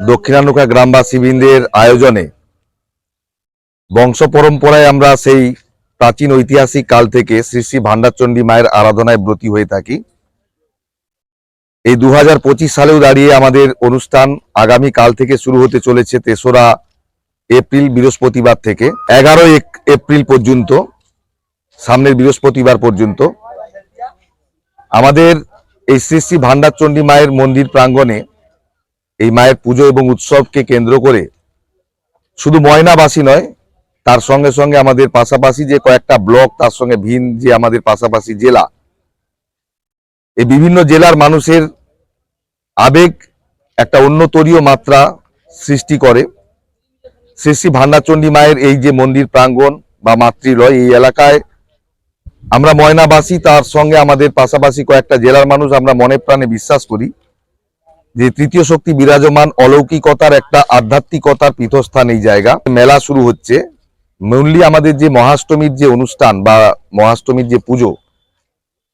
দক্ষিণানুকা গ্রামবাসীবৃন্দের আয়োজনে বংশ পরম্পরায় আমরা সেই প্রাচীন ঐতিহাসিক কাল থেকে শ্রী শ্রী ভান্ডারচণ্ডী মায়ের আরাধনায় ব্রতী হয়ে থাকি। এই দু হাজার পঁচিশ সালেও দাঁড়িয়ে আমাদের অনুষ্ঠান আগামী কাল থেকে শুরু হতে চলেছে তেসরা এপ্রিল বৃহস্পতিবার থেকে এগারো এপ্রিল পর্যন্ত, সামনের বৃহস্পতিবার পর্যন্ত। আমাদের এই শ্রী শ্রী ভান্ডারচণ্ডী মায়ের মন্দির প্রাঙ্গণে এই মায়ের পুজো এবং উৎসবকে কেন্দ্র করে শুধু ময়নাবাসী নয়, তার সঙ্গে সঙ্গে আমাদের পাশাপাশি যে কয়েকটা ব্লক, তার সঙ্গে ভিন যে আমাদের পাশাপাশি জেলা, এই বিভিন্ন জেলার মানুষের আবেগ একটা অন্যতরীয় মাত্রা সৃষ্টি করে। শ্রী শ্রী ভান্ডারচণ্ডী মায়ের এই যে মন্দির প্রাঙ্গণ বা মাতৃলয় এই এলাকায় আমরা ময়নাবাসী, তার সঙ্গে আমাদের পাশাপাশি কয়েকটা জেলার মানুষ আমরা মনে প্রাণে বিশ্বাস করি। যে তৃতীয় শক্তি বিরাজমান অলৌকিকতার একটা আধ্যাত্মিকতার পীঠস্থান এই জায়গা। মেলা শুরু হচ্ছে। মেনলি আমাদের যে মহাষ্টমীর যে অনুষ্ঠান বা মহাষ্টমীর যে পুজো,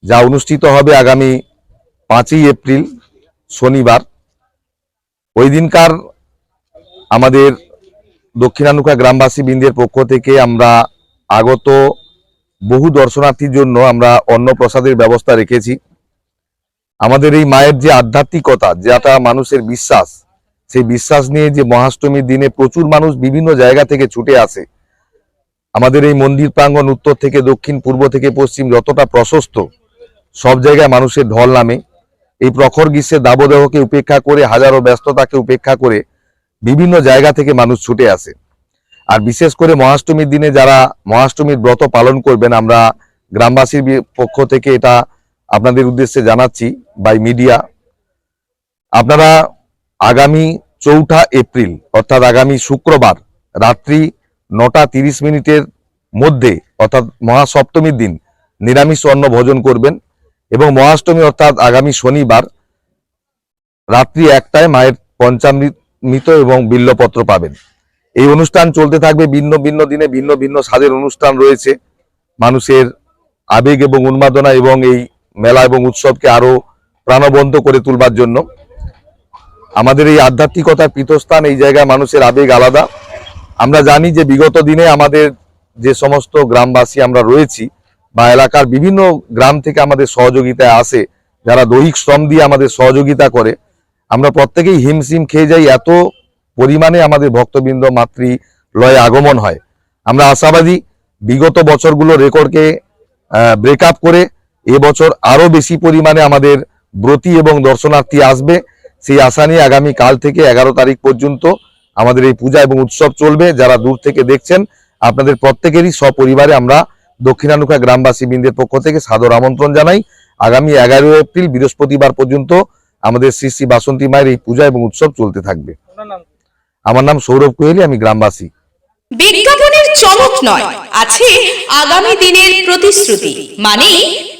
যা অনুষ্ঠিত হবে আগামী পাঁচই এপ্রিল, শনিবার। ওই দিনকার আমাদের দক্ষিণানুকা গ্রামবাসী বৃন্দের পক্ষ থেকে আমরা আগত বহু দর্শনার্থীর জন্য আমরা অন্ন প্রসাদের ব্যবস্থা রেখেছি। আমাদের এই মায়ের যে আধ্যাত্মিকতা যেটা মানুষের বিশ্বাস সেই বিশ্বাস নিয়ে যে মহাষ্টমীর দিনে প্রচুর মানুষ বিভিন্ন জায়গা থেকে ছুটে আসে। আমাদের এই মন্দির প্রাঙ্গণ উত্তর থেকে দক্ষিণ পূর্ব থেকে পশ্চিম যতটা প্রশস্ত সব জায়গায় মানুষের ঢল নামে। এই প্রখর গ্রীষ্মের দাবদেহকে উপেক্ষা করে হাজারো ব্যস্ততাকে উপেক্ষা করে বিভিন্ন জায়গা থেকে মানুষ ছুটে আসে। আর বিশেষ করে মহাষ্টমীর দিনে যারা মহাষ্টমীর ব্রত পালন করবেন আমরা গ্রামবাসীর পক্ষ থেকে এটা আপনাদের উদ্দেশ্যে জানাচ্ছি বাই মিডিয়া আপনারা আগামী চৌঠা এপ্রিল, অর্থাৎ আগামী শুক্রবার রাত্রি নটা তিরিশ মিনিটের মধ্যে, অর্থাৎ মহাসপ্তমীর দিন, নিরামিষ অন্ন ভোজন করবেন এবং মহাষ্টমী, অর্থাৎ আগামী শনিবার রাত্রি একটায় মায়ের পঞ্চামৃত এবং বিল্লপত্র পাবেন। এই অনুষ্ঠান চলতে থাকবে ভিন্ন ভিন্ন দিনে, ভিন্ন ভিন্ন স্বাদের অনুষ্ঠান রয়েছে। মানুষের আবেগ এবং উন্মাদনা এবং এই মেলা এবং উৎসবকে আরও প্রাণবন্ত করে তুলবার জন্য। আমাদের এই আধ্যাত্মিকতার পীঠস্থান, এই জায়গায় মানুষের আবেগ আলাদা। আমরা জানি যে বিগত দিনে আমাদের যে সমস্ত গ্রামবাসী আমরা রয়েছি বা এলাকার বিভিন্ন গ্রাম থেকে আমাদের সহযোগিতায় আসে, যারা দৈহিক শ্রম দিয়ে আমাদের সহযোগিতা করে, আমরা প্রত্যেকেই হিমশিম খেয়ে যাই, এত পরিমাণে আমাদের ভক্তবৃন্দ মাতৃ লয়ে আগমন হয়। আমরা আশাবাদী, বিগত বছরগুলো রেকর্ডকে ব্রেক আপ করে এবছর আরও বেশি পরিমাণে আমাদের ব্রতী এবং দর্শনার্থী আসবে। সেই আশা নিয়ে আগামী কাল থেকে এগারো তারিখ পর্যন্ত আমাদের এই পূজা এবং উৎসব চলবে। যারা দূর থেকে দেখছেন আপনাদের প্রত্যেকেরই সপরিবারে আমরা দক্ষিণানুখা গ্রামবাসী বৃন্দের পক্ষ থেকে সাদর আমন্ত্রণ জানাই। আগামী এগারো এপ্রিল বৃহস্পতিবার পর্যন্ত আমাদের শ্রী শ্রী বাসন্তী মায়ের এই পূজা এবং উৎসব চলতে থাকবে। আমার নাম সৌরভ কোহেলি আমি গ্রামবাসী। বিজ্ঞাপনের চমক নয় আছে আগামী দিনের প্রতিশ্রুতি মানে